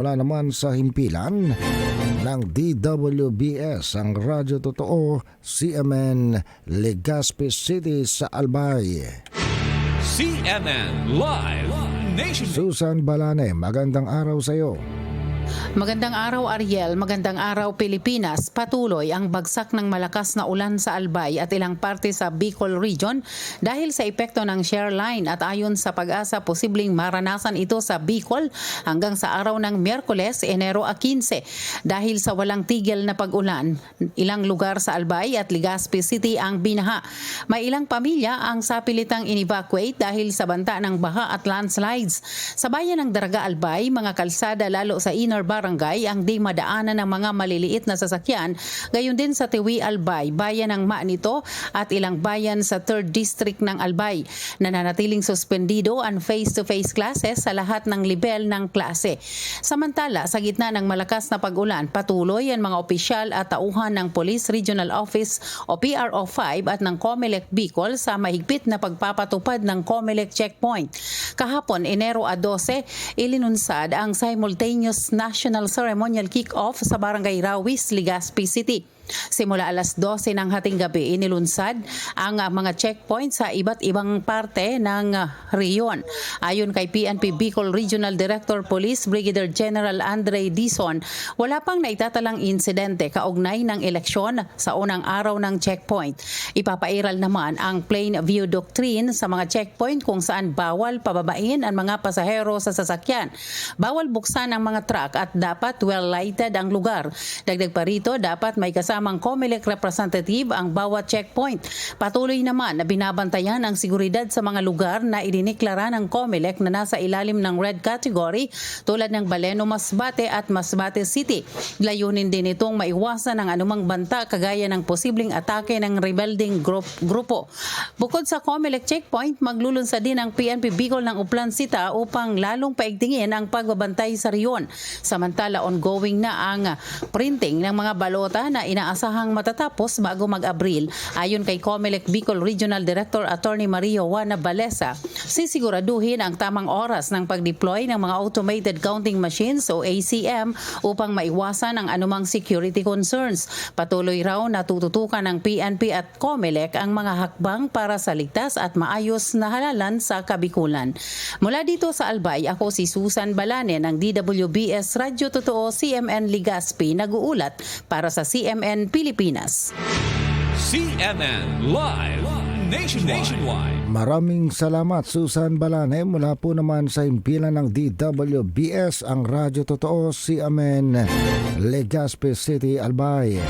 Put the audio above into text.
Wala naman sa himpilan ng DWBS ang Radyo Totoo CMN Legazpi City sa Albay. CNN Live Nation. Susan Balane, magandang araw sa iyo. Magandang araw Ariel, magandang araw Pilipinas. Patuloy ang bagsak ng malakas na ulan sa Albay at ilang parte sa Bicol Region dahil sa epekto ng share line at ayon sa pag-asa posibleng maranasan ito sa Bicol hanggang sa araw ng Miyerkules, Enero 15. Dahil sa walang tigil na pag-ulan, ilang lugar sa Albay at Legazpi City ang binaha. May ilang pamilya ang sapilitang in-evacuate dahil sa banta ng baha at landslides. Sa bayan ng Daraga Albay, mga kalsada lalo sa inner barangay ang di madaanan ng mga maliliit na sasakyan. Gayon din sa Tiwi Albay, bayan ng Manito at ilang bayan sa 3rd District ng Albay. Nananatiling suspendido ang face-to-face classes sa lahat ng level ng klase. Samantala, sa gitna ng malakas na pag-ulan, patuloy ang mga opisyal at tauhan ng Police Regional Office o PRO 5 at ng COMELEC Bicol sa mahigpit na pagpapatupad ng COMELEC checkpoint. Kahapon, Enero a 12, ilinunsad ang simultaneous national ceremonial kick-off sa Barangay Rawis, Legazpi City. Simula alas 12 ng hating gabi, inilunsad ang ah, mga checkpoint sa iba't ibang parte ng ah, riyon. Ayon kay PNP Bicol Regional Director Police Brigadier General Andre Dizon, wala pang naitatalang insidente kaugnay ng eleksyon sa unang araw ng checkpoint. Ipapairal naman ang plain view doctrine sa mga checkpoint kung saan bawal pababain ang mga pasahero sa sasakyan. Bawal buksan ang mga truck at dapat well lighted ang lugar. Dagdag pa rito, dapat may kasamang COMELEC representative ang bawat checkpoint. Patuloy naman na binabantayan ang seguridad sa mga lugar na idiniklara ng COMELEC na nasa ilalim ng red category tulad ng Baleno Masbate at Masbate City. Layunin din itong maiwasan ang anumang banta kagaya ng posibleng atake ng rebelding group, grupo. Bukod sa COMELEC checkpoint, maglulunsad din ang PNP Bicol ng Uplan Sita upang lalong paigtingin ang pagbabantay sa riyon. Samantala, ongoing na ang printing ng mga balota na inaasahang matatapos bago mag-Abril. Ayon kay COMELEC Bicol Regional Director Attorney Mario Juana Balesa, sisiguraduhin ang tamang oras ng pag-deploy ng mga automated counting machines o ACM upang maiwasan ang anumang security concerns. Patuloy raw na tututukan ng PNP at COMELEC ang mga hakbang para sa ligtas at maayos na halalan sa kabikulan. Mula dito sa Albay, ako si Susan Balane ng DWBS Radyo Totoo CMN Ligaspi nag-uulat para sa CMN Pilipinas. CNN Live Nation. Nationwide. Maraming salamat Susan Balane mula po naman sa himpilan ng DWBS ang Radyo Totoo CMN Legazpi City Albay.